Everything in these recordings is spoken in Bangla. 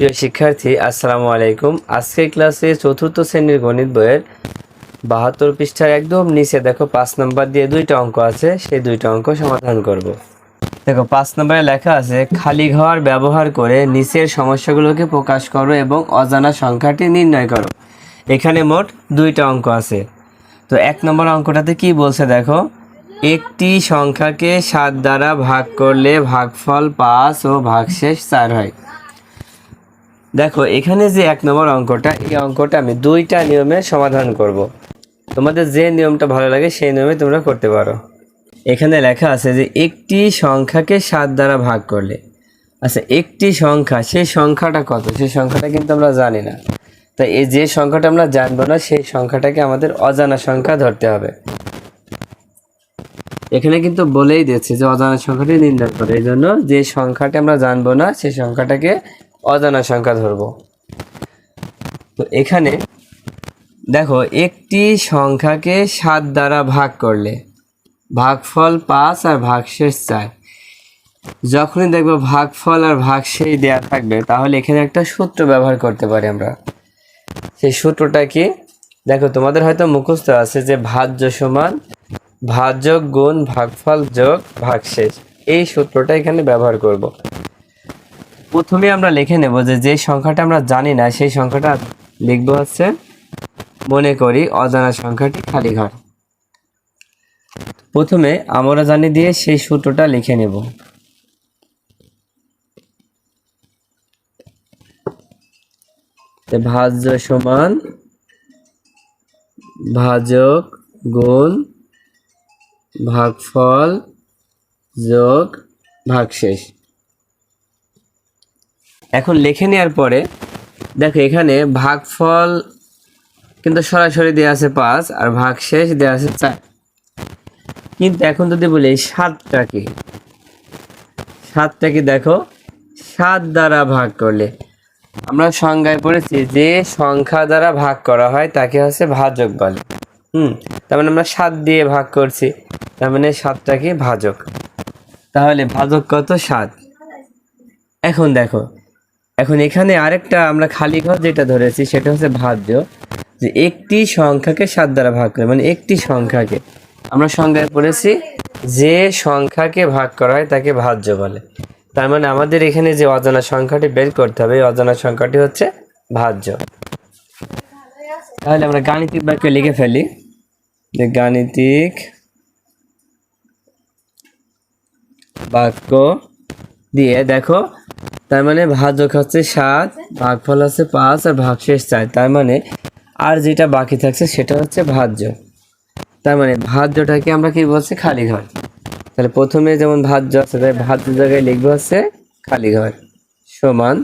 প্রিয় শিক্ষার্থী, আসসালামু আলাইকুম। আজকের ক্লাসে চতুর্থ শ্রেণির গণিত বইয়ের বাহাত্তর পৃষ্ঠার একদম নিচে দেখো, পাঁচ নাম্বার দিয়ে দুইটা অঙ্ক আছে, সেই দুইটা অঙ্ক সমাধান করব। দেখো, পাঁচ নম্বরে লেখা আছে, খালি ঘর ব্যবহার করে নিচের সমস্যাগুলোকে প্রকাশ করো এবং অজানা সংখ্যাটি নির্ণয় করো। এখানে মোট দুইটা অঙ্ক আছে। তো এক নম্বর অঙ্কটাতে কি বলছে দেখো, একটি সংখ্যাকে সাত দ্বারা ভাগ করলে ভাগফল পাঁচ ও ভাগশেষ চার হয়। দেখো, এখানে যে এক নম্বর অঙ্কটা, এই অঙ্কটা আমি দুইটা নিয়মে সমাধান করব। তোমাদের যে নিয়মটা ভালো লাগে, সেই নিয়মে তোমরা করতে পারো। এখানে লেখা আছে যে, একটি সংখ্যাকে সাত দ্বারা ভাগ করলে। আচ্ছা একটি সংখ্যা, সেই সংখ্যাটা কত? সেই সংখ্যাটা কিন্তু আমরা জানি না। তাই এই যে সংখ্যাটা আমরা জানব না, সেই সংখ্যাটাকে আমাদের অজানা সংখ্যা ধরতে হবে। এখানে কিন্তু বলেই দিচ্ছে যে, অজানা সংখ্যাটি নির্ণয় করে। এই জন্য যে সংখ্যাটা আমরা জানব না, সেই সংখ্যাটাকে অজানা সংখ্যা ধরবো। তো এখানে দেখো, একটি সংখ্যাকে সাত দ্বারা ভাগ করলে ভাগফল পাঁচ আর ভাগশেষ চার। যখনই দেখব ভাগফল আর ভাগশেষ দেয়া থাকবে, তাহলে এখানে একটা সূত্র ব্যবহার করতে পারি আমরা। সেই সূত্রটা কি? দেখো, তোমাদের হয়তো মুখস্থ আছে যে ভাজ্য সমান ভাজক গুণ ভাগফল যোগ ভাগশেষ। এই সূত্রটা এখানে ব্যবহার করব। প্রথমে আমরা লিখে নেব যে যে সংখ্যাটা আমরা জানি না, সেই সংখ্যাটা লিখব হচ্ছে, মনে করি অজানা সংখ্যাটি খালি ঘর প্রথমে আমরা জানি দিয়ে সেই সূত্রটা লিখে নেব। ভাজ্য সমান ভাজক গুণ ভাগফল যোগ ভাগশেষ। এখন লিখে নেওয়ার পরে, দেখো এখানে ভাগফল কিন্তু সরাসরি দেওয়া আছে পাঁচ আর ভাগ শেষ দেওয়া আছে চার। কিন্তু এখন যদি বলি সাতটাকে সাতটাকে দেখো? সাত দ্বারা ভাগ করলে। আমরা সংজ্ঞায় পড়েছি যে সংখ্যা দ্বারা ভাগ করা হয় তাকে হচ্ছে ভাজক বলে। হুম, তার মানে আমরা সাত দিয়ে ভাগ করছি, তার মানে সাতটাকে ভাজক। তাহলে ভাজক কত? সাত। এখন দেখো এখন এখানে আরেকটা আমরা খালি ঘর যেটা ধরেছি, সেটা হচ্ছে ভাজ্য, যে একটি সংখ্যাকে সাত দ্বারা ভাগ করে মানে একটি সংখ্যাকে। আমরা সংজ্ঞায় পড়েছি, যে সংখ্যাকে ভাগ করা হয় তাকে ভাজ্য বলে। তার মানে আমাদের এখানে যে অজানা সংখ্যাটি বের করতে হবে, এই অজানা সংখ্যাটি হচ্ছে ভাজ্য। তাহলে আমরা গাণিতিক বাক্য লিখে ফেলি, যে গাণিতিক বাক্য দিয়ে, দেখো তার মানে ভাজক হচ্ছে সাত, ভাগফল হচ্ছে পাঁচ আর ভাগশেষ চার। তার মানে আর যেটা বাকি থাকছে সেটা হচ্ছে ভাজ্য তার মানে ভাজ্যটাকে আমরা কি বলছি? খালি ঘর। তাহলে প্রথমে যেমন ভাজ্য আছে তাই ভাজ্য জায়গায় লিখব হচ্ছে খালি ঘর সমান।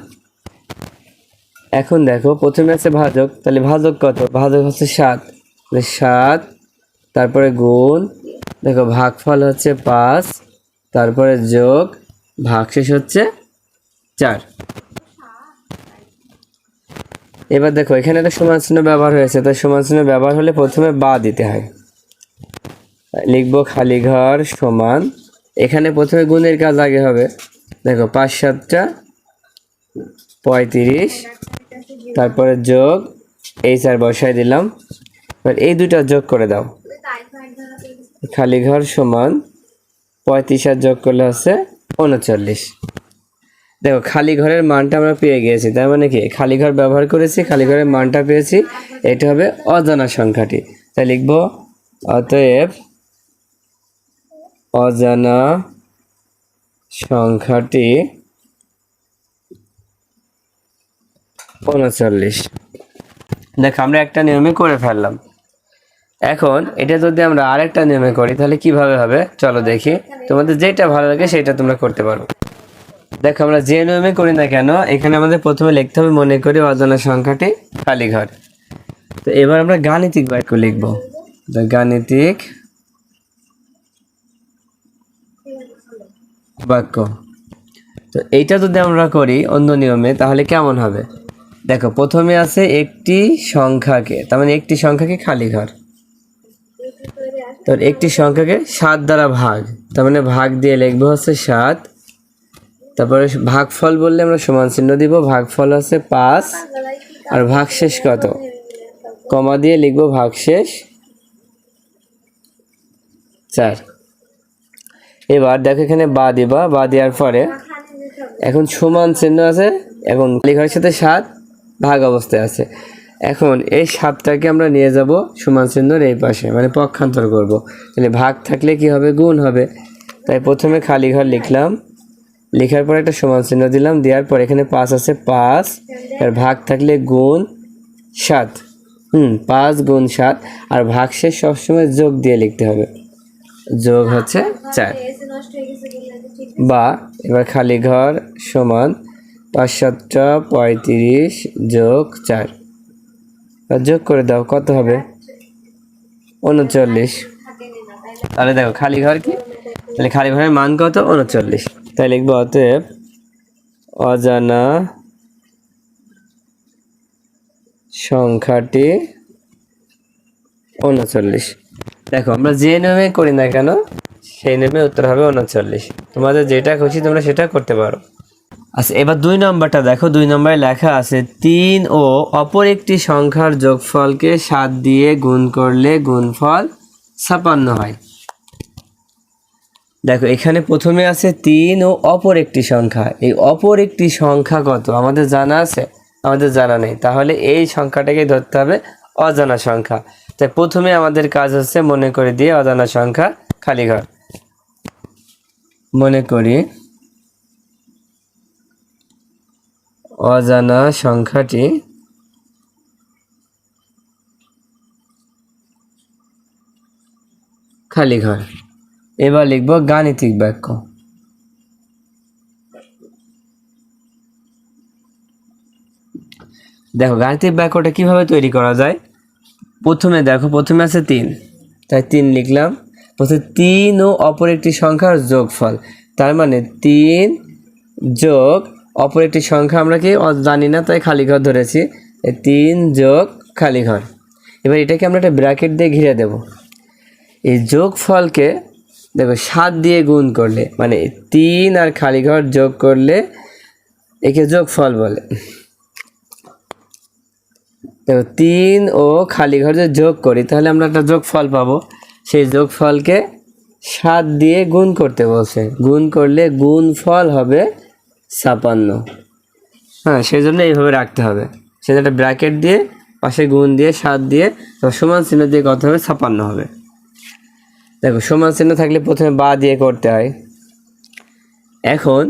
এখন দেখো, প্রথমে আছে ভাজক তাহলে ভাজক কত? ভাজক হচ্ছে সাত। সাত, তারপরে গুণ, দেখো ভাগফল হচ্ছে পাঁচ, তারপরে যোগ, ভাগশেষ হচ্ছে চার। এবার দেখো, এখানে একটা সমান চিহ্ন ব্যবহার হয়েছে। তাই সমান চিহ্ন ব্যবহার হলে প্রথমে বা দিতে হয়। লিখব খালি ঘর সমান। এখানে প্রথমে গুণের কাজ আগে হবে। দেখো, পাঁচ সাতটা, পঁয়ত্রিশ, তারপরে যোগ, এই চার বসায় দিলাম। এবার এই দুইটা যোগ করে দাও। খালি ঘর সমান, পঁয়ত্রিশ আর যোগ করলে হচ্ছে উনচল্লিশ দেখো, খালি ঘরের মানটা আমরা পেয়ে গিয়েছি। তার মানে কি? খালি ঘর ব্যবহার করেছি, খালি ঘরের মানটা পেয়েছি। এটা হবে অজানা সংখ্যাটি। তাই লিখব, অতএব অজানা সংখ্যাটি উনচল্লিশ। দেখো, আমরা একটা নিয়মে করে ফেললাম। এখন এটা যদি আমরা আরেকটা নিয়মে করি, তাহলে কীভাবে হবে? চলো দেখি। তোমাদের যেটা ভালো লাগে, সেটা তোমরা করতে পারো। দেখো, আমরা যে নিয়মে করি না কেন, এখানে আমাদের প্রথমে লিখতে হবে, মনে করি অজানা সংখ্যাটি খালি ঘর তো এবার আমরা গাণিতিক বাক্য লিখব। গাণিতিক বাক্য। তো এইটা যদি আমরা করি অন্য নিয়মে, তাহলে কেমন হবে? দেখো, প্রথমে আছে একটি সংখ্যাকে, তার মানে একটি সংখ্যাকে খালি ঘর তো একটি সংখ্যাকে সাত দ্বারা ভাগ, তার মানে ভাগ দিয়ে লিখব হচ্ছে সাত। তারপরে ভাগফল বললে আমরা সমান চিহ্ন দিব। ভাগফল হচ্ছে পাঁচ। আর ভাগশেষ কত? কমা দিয়ে লিখব ভাগশেষ চার। এবার দেখো এখানে বা দিবা। বা দেওয়ার পরে এখন সমান চিহ্ন আছে এখন লেখার সাথে সাত ভাগ অবস্থায় আছে। এখন এই সাতটাকে আমরা নিয়ে যাব সমান চিহ্নর এই পাশে মানে পক্ষান্তর করব। তাহলে ভাগ থাকলে কি হবে? গুণ হবে। তাই প্রথমে খালি ঘর লিখলাম। লেখার পর একটা সমান চিহ্ন দিলাম, দেওয়ার পর এখানে পাঁচ আছে, পাঁচ, আর ভাগ থাকলে গুণ সাত। হুম, পাঁচ গুণ সাত, আর ভাগ শেষ সবসময় যোগ দিয়ে লিখতে হবে। যোগ হচ্ছে চার। বা এবার খালি ঘর সমান পাঁচ সাতটা পঁয়ত্রিশ যোগ চার। যোগ করে দাও, কত হবে? উনচল্লিশ। তাহলে দেখো, খালি ঘর কি? তাহলে খালি ঘরের মান কত? উনচল্লিশ। তাই লিখব অতএব অজানা সংখ্যাটি উনচল্লিশ। দেখো, আমরা যে নিয়মে করি না কেন, সেই নিয়মে উত্তর হবে উনচল্লিশ। তোমাদের যেটা খুশি, তোমরা সেটা করতে পারো। আচ্ছা এবার দুই নম্বরটা দেখো, দুই নম্বরে লেখা আছে, তিন ও অপর একটি সংখ্যার যোগফলকে সাত দিয়ে গুণ করলে গুণফল ছাপান্ন হয়। দেখো, এখানে প্রথমে আছে তিন ও অপর একটি সংখ্যা। এই অপর একটি সংখ্যা কত? আমাদের জানা আছে? আমাদের জানা নেই। তাহলে এই সংখ্যাটাকে ধরতে হবে অজানা সংখ্যা। তাই প্রথমে আমাদের কাজ হচ্ছে মনে করে দিয়ে অজানা সংখ্যা খালি ঘর। মনে করি অজানা সংখ্যাটি খালি ঘর। এবার লিখব গাণিতিক বাক্য। দেখো, গাণিতিক বাক্যটা কীভাবে তৈরি করা যায়? প্রথমে দেখো, প্রথমে আছে তিন। তাই তিন লিখলাম। প্রথমে তিন ও অপর একটি সংখ্যার যোগফল। তার মানে তিন যোগ অপর একটি সংখ্যা আমরা কি জানি না, তাই খালি ঘর ধরেছি। তিন যোগ খালি ঘর। এবার এটাকে আমরা একটা ব্র্যাকেট দিয়ে ঘিরে দেব। এই যোগফলকে দেখো, সাত দিয়ে গুণ করলে মানে তিন আর খালি ঘর যোগ করলে, একে যোগফল বলে। দেখো, তিন ও খালি ঘর যদি যোগ করি, তাহলে আমরা একটা যোগফল পাবো। সেই যোগফলকে সাত দিয়ে গুণ করতে বলছে। গুণ করলে গুণ ফল হবে ছাপান্ন। হ্যাঁ সেই জন্য এইভাবে রাখতে হবে। সেটা একটা ব্র্যাকেট দিয়ে, পাশে গুণ দিয়ে, সাত দিয়ে সমান চিহ্ন দিয়ে কত হবে? ছাপান্ন হবে। দেখো, সমান চিহ্ন থাকলে প্রথমে বা দিয়ে করতে হয়। এখন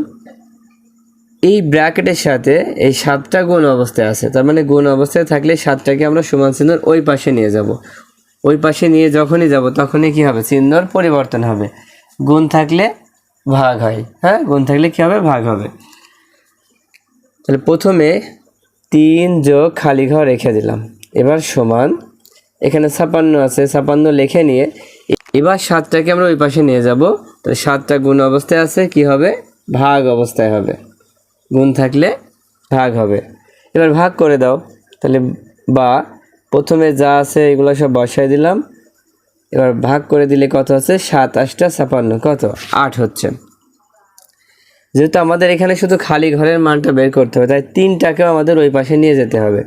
এই ব্র্যাকেটের সাথে এই সাতটা গুণ অবস্থায় আছে, তার মানে গুণ অবস্থায় থাকলে সাতটাকে আমরা সমান চিহ্নর ওই পাশে নিয়ে যাব। ওই পাশে নিয়ে যখনই যাব, তখনই কি হবে? চিহ্নর পরিবর্তন হবে। গুণ থাকলে ভাগ হয়। হ্যাঁ গুণ থাকলে কি হবে? ভাগ হবে। তাহলে প্রথমে তিন যোগ খালি ঘর রেখে দিলাম। এবার সমান, এখানে ছাপান্ন আছে, ছাপান্ন লিখে নিয়ে এবার সাতটাকে আমরা ওই পাশে নিয়ে যাব। তাহলে সাতটা গুণ অবস্থায় আছে, কি হবে? ভাগ অবস্থায় হবে। গুণ থাকলে ভাগ হবে। এবার ভাগ করে দাও। তাহলে বা, প্রথমে যা আছে এগুলো সব বসায় দিলাম। এবার ভাগ করে দিলে কত হচ্ছে সাত, আটটা, ছাপান্ন। কত? আট হচ্ছে। যেহেতু আমাদের এখানে শুধু খালি ঘরের মানটা বের করতে হবে, তাই তিনটাকেও আমাদের ওই পাশে নিয়ে যেতে হবে।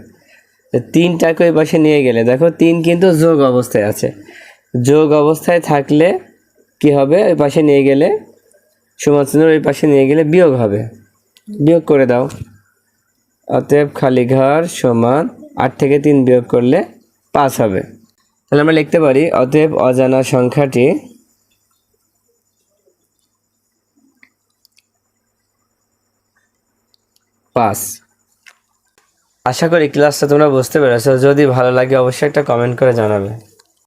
তিনটাকে ওই পাশে নিয়ে গেলে, দেখো, তিন কিন্তু যোগ অবস্থায় আছে। যোগ অবস্থায় থাকলে কি হবে? ওই পাশে নিয়ে গেলে সমাচিহ্নের ওই পাশে নিয়ে গেলে বিয়োগ হবে। বিয়োগ করে দাও। অতএব খালি ঘর সমান আট থেকে তিন বিয়োগ করলে পাঁচ হবে। তাহলে আমরা লিখতে পারি, অতএব অজানা সংখ্যাটি পাঁচ। আশা করি ক্লাসটা তোমরা বুঝতে পেরেছ। যদি ভালো লাগে অবশ্যই একটা কমেন্ট করে জানাবে।